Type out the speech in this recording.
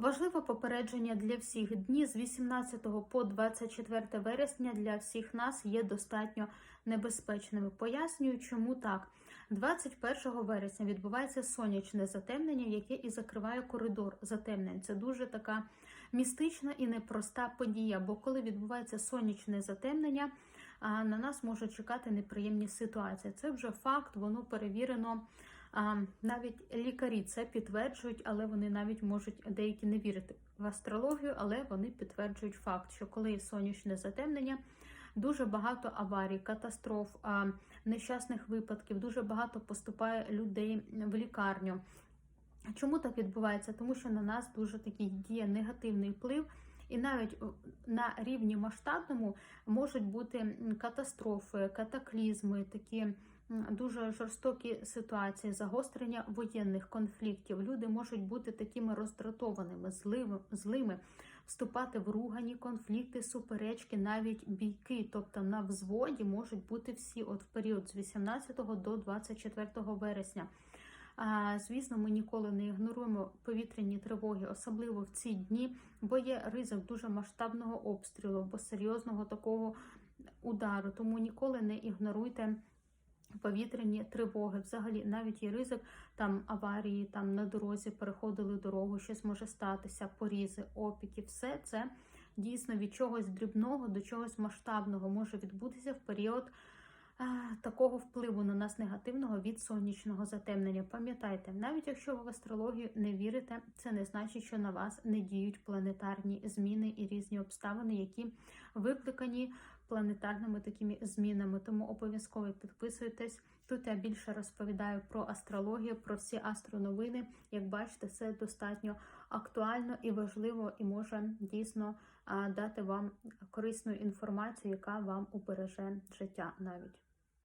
Важливе попередження для всіх дні з 18 по 24 вересня для всіх нас є достатньо небезпечними. Пояснюю, чому так. 21 вересня відбувається сонячне затемнення, яке і закриває коридор затемнень. Це дуже така містична і непроста подія. Бо коли відбувається сонячне затемнення, на нас можуть чекати неприємні ситуації. Це вже факт, воно перевірено. Навіть лікарі це підтверджують, але вони навіть можуть деякі не вірити в астрологію, але вони підтверджують факт, що коли сонячне затемнення, дуже багато аварій, катастроф, нещасних випадків, дуже багато поступає людей в лікарню. Чому так відбувається? Тому що на нас дуже такий діє негативний вплив. І навіть на рівні масштабному можуть бути катастрофи, катаклізми, такі дуже жорстокі ситуації, загострення воєнних конфліктів. Люди можуть бути такими роздратованими, злими, вступати в ругані конфлікти, суперечки, навіть бійки. Тобто на взводі можуть бути всі от в період з 18 до 24 вересня. А, Звісно, ми ніколи не ігноруємо повітряні тривоги, особливо в ці дні, бо є ризик дуже масштабного обстрілу або серйозного такого удару. Тому ніколи не ігноруйте повітряні тривоги. Взагалі, навіть є ризик там аварії, там на дорозі переходили дорогу, щось може статися, порізи, опіки. Все це дійсно від чогось дрібного до чогось масштабного може відбутися в період такого впливу на нас негативного від сонячного затемнення. Пам'ятайте, навіть якщо ви в астрологію не вірите, це не значить, що на вас не діють планетарні зміни і різні обставини, які викликані планетарними такими змінами. Тому обов'язково підписуйтесь. Тут я більше розповідаю про астрологію, про всі астроновини. Як бачите, це достатньо актуально і важливо, і може дійсно дати вам корисну інформацію, яка вам убереже життя навіть.